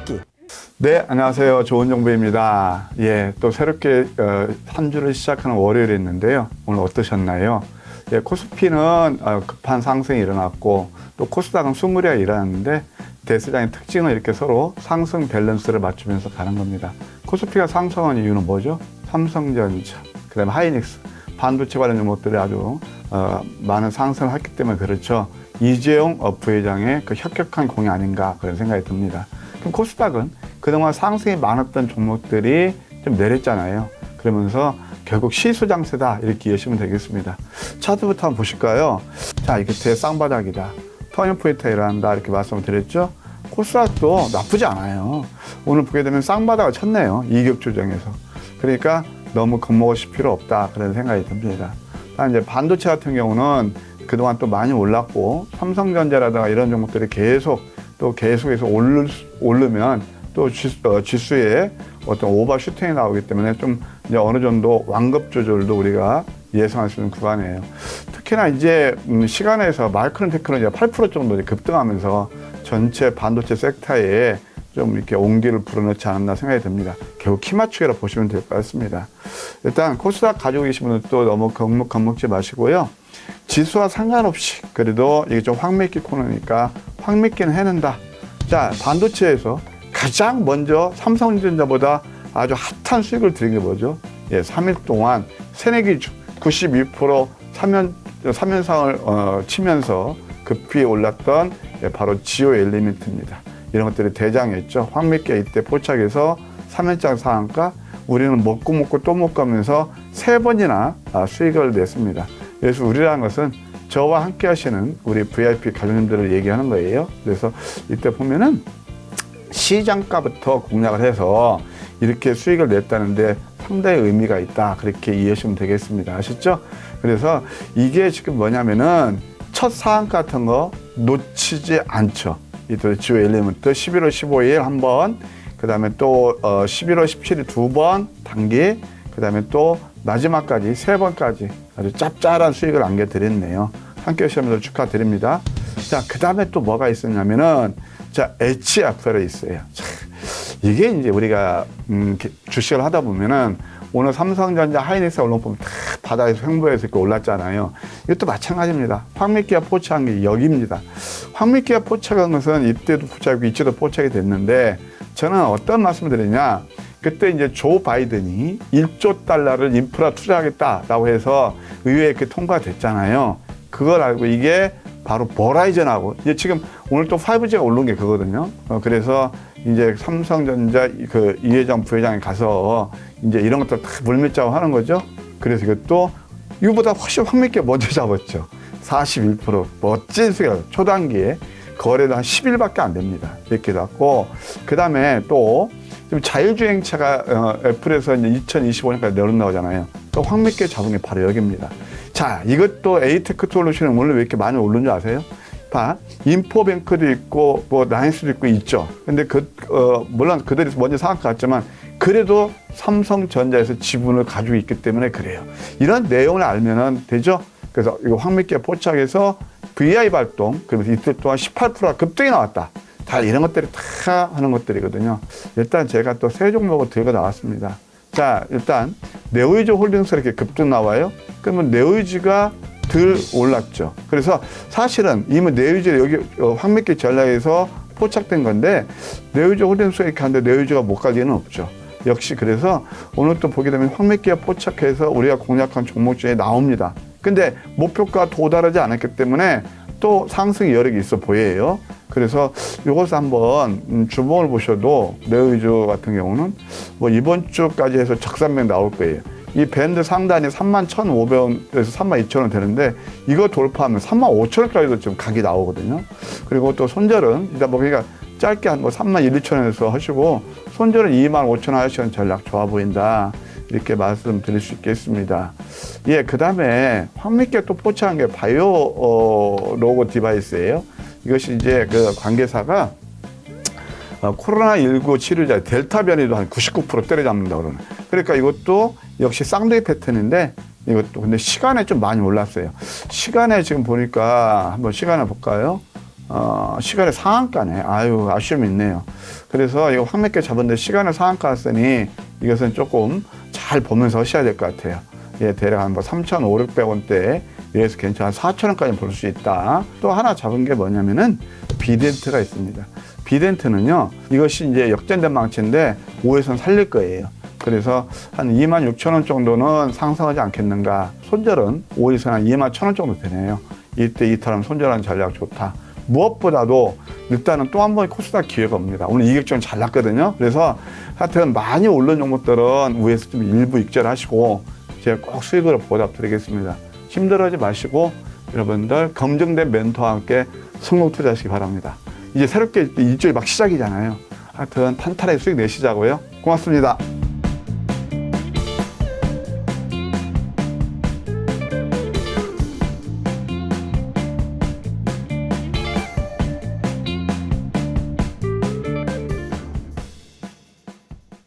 찾기. 네, 안녕하세요. 좋은 정보입니다. 예, 또 새롭게 어, 한 주를 시작하는 월요일이었는데요. 오늘 어떠셨나요? 예, 코스피는 어, 급한 상승이 일어났고 또 코스닥은 수무리가 일어났는데 대시장의 특징은 이렇게 서로 상승 밸런스를 맞추면서 가는 겁니다. 코스피가 상승한 이유는 뭐죠? 삼성전자, 그다음에 하이닉스, 반도체 관련 종목들이 아주 어, 많은 상승을 했기 때문에 그렇죠. 이재용 어, 부회장의 그 혁혁한 공이 아닌가 그런 생각이 듭니다. 그럼 코스닥은 그동안 상승이 많았던 종목들이 좀 내렸잖아요. 그러면서 결국 시수장세다 이렇게 이해하시면 되겠습니다. 차트부터 한번 보실까요? 자, 이게 대쌍바닥이다. 터닝 포인트가 일어난다 이렇게 말씀을 드렸죠. 코스닥도 나쁘지 않아요. 오늘 보게 되면 쌍바닥을 쳤네요. 이격 조정에서. 그러니까 너무 겁먹으실 필요 없다 그런 생각이 듭니다. 단 이제 반도체 같은 경우는 그동안 또 많이 올랐고 삼성전자라든가 이런 종목들이 계속 또 계속해서 오르, 오르면 또 지수, 어, 지수에 어떤 오버슈팅이 나오기 때문에 좀 이제 어느 정도 완급 조절도 우리가 예상할 수 있는 구간이에요. 특히나 이제 음, 시간에서 마이크론 테크는 이제 8% 정도 이제 급등하면서 전체 반도체 섹터에 좀 이렇게 온기를 불어넣지 않았나 생각이 듭니다. 결국 키 맞추기라 보시면 될 것 같습니다. 일단 코스닥 가지고 계신 분들 또 너무 겁먹, 겁먹지 마시고요. 지수와 상관없이 그래도 이게 좀 황매기 코너니까 황매기는 해낸다. 자, 반도체에서 가장 먼저 삼성전자보다 아주 핫한 수익을 드린 게 뭐죠? 예, 3일 동안 새내기 중92% 3연, 3연상을 어, 치면서 급히 올랐던 예, 바로 지오 엘리멘트입니다. 이런 것들이 대장이었죠. 황미께 이때 포착해서 3연장 상한가 우리는 먹고 먹고 또 먹고 하면서 세 번이나 아, 수익을 냈습니다. 그래서 우리라는 것은 저와 함께 하시는 우리 VIP 가족님들을 얘기하는 거예요. 그래서 이때 보면은 시장가부터 공략을 해서 이렇게 수익을 냈다는데 상당히 의미가 있다. 그렇게 이해하시면 되겠습니다. 아셨죠? 그래서 이게 지금 뭐냐면은 첫 상한가 같은 거 놓치지 않죠. 이또 지오 엘리먼트 11월 15일 한 번, 그 다음에 또 어, 11월 17일 두 번 단기, 그 다음에 또 마지막까지 세 번까지 아주 짭짤한 수익을 안겨드렸네요. 함께 하시면서 축하드립니다. 자, 그 다음에 또 뭐가 있었냐면은 자, HFL이 있어요. 자, 이게 이제 우리가 음, 주식을 하다 보면은 오늘 삼성전자 하이닉스 언론 보면 다 바닥에서 횡보해서 이렇게 올랐잖아요. 이것도 마찬가지입니다. 황미기가 포착한 게 여기입니다. 황미기가 포착한 것은 이때도 포착이고 이때도 포착이 됐는데 저는 어떤 말씀을 드리냐. 그때 이제 조 바이든이 1조 달러를 인프라 투자하겠다라고 해서 의회에 이렇게 통과됐잖아요. 그걸 알고 이게 바로 버라이전하고 이제 지금 오늘 또 5G가 오른 게 그거거든요. 어, 그래서 이제 삼성전자 그 이회장 부회장이 가서 이제 이런 것들 다 물밑작업 하는 거죠. 그래서 이것도 이거보다 훨씬 확밀하게 먼저 잡았죠. 41% 멋진 수익 초단기에 거래도 한 10일밖에 안 됩니다. 이렇게 났고 그 다음에 또 지금 자율주행차가 어, 애플에서 이제 2025년까지 내려나오잖아요. 또 잡은 게 바로 여기입니다. 자, 이것도 에이테크 솔루션은 오늘 왜 이렇게 많이 오른 줄 아세요? 봐, 인포뱅크도 있고 뭐 나인스도 있고 있죠. 근데 그 어, 물론 그들이 먼저 상한가 갔지만 그래도 삼성전자에서 지분을 가지고 있기 때문에 그래요. 이런 내용을 알면은 되죠. 그래서 이거 황미께 포착해서 VI 발동 그러면서 이틀 동안 18%가 급등이 나왔다. 다 이런 것들이 다 하는 것들이거든요. 일단 제가 또 세 종목을 들고 나왔습니다. 자, 일단 네오이즈 홀딩스 이렇게 급등 나와요. 그러면 네오이즈가 덜 올랐죠. 그래서 사실은 이미 네오이즈 여기 어, 황미끼 전략에서 포착된 건데 네오이즈 홀딩스 이렇게 하는데 네오이즈가 못 갈 리는 없죠. 역시 그래서 오늘 또 보게 되면 황미끼가 포착해서 우리가 공략한 종목 중에 나옵니다. 근데 목표가 도달하지 않았기 때문에 또 상승 여력이 있어 보여요. 그래서 이것을 한번 음, 주봉을 보셔도 네오이즈 같은 경우는 뭐 이번 주까지 해서 적산맥 나올 거예요. 이 밴드 상단이 31,500원에서 32,000원 되는데 이거 돌파하면 35,000원까지도 좀 각이 나오거든요. 그리고 또 손절은 일단 뭐 그러니까 짧게 한뭐 3만 1, 2천원에서 하시고 손절은 2만 5천 원 하시는 전략 좋아 보인다. 이렇게 말씀드릴 수 있겠습니다. 예, 그 다음에 황미께 또 포착한 게 바이오 어, 로고 디바이스예요. 이것이 이제 그 관계사가 어, 코로나19 치료자 델타 변이도 한 99% 때려잡는다 그러는. 그러니까 이것도 역시 쌍둥이 패턴인데 이것도 근데 시간에 좀 많이 올랐어요. 시간에 지금 보니까 한번 시간을 볼까요? 어, 시간의 상한가네. 아유, 아쉬움이 있네요. 그래서 이거 개 잡았는데 시간의 상한가 왔으니 이것은 조금 잘 보면서 하셔야 될 것 같아요. 예, 대략 한뭐 3,500원대 위에서 괜찮아 4,000원까지 볼수 있다. 또 하나 잡은 게 뭐냐면은 비덴트가 있습니다. 비덴트는요, 이것이 이제 역전된 망치인데 5에선 살릴 거예요. 그래서 한 2만 6천 원 정도는 상승하지 않겠는가. 손절은 5에서 한 2만 1천 원 정도 되네요. 이때 이탈하면 손절하는 전략 좋다. 무엇보다도 일단은 또 한 번 코스닥 기회가 옵니다. 오늘 이격전 잘 났거든요. 그래서 하여튼 많이 오른 종목들은 위에서 좀 일부 익절하시고 제가 꼭 수익으로 보답드리겠습니다. 힘들어하지 마시고 여러분들 검증된 멘토와 함께 성공 투자하시기 바랍니다. 이제 새롭게 일주일 막 시작이잖아요. 하여튼 탄탄하게 수익 내시자고요. 고맙습니다.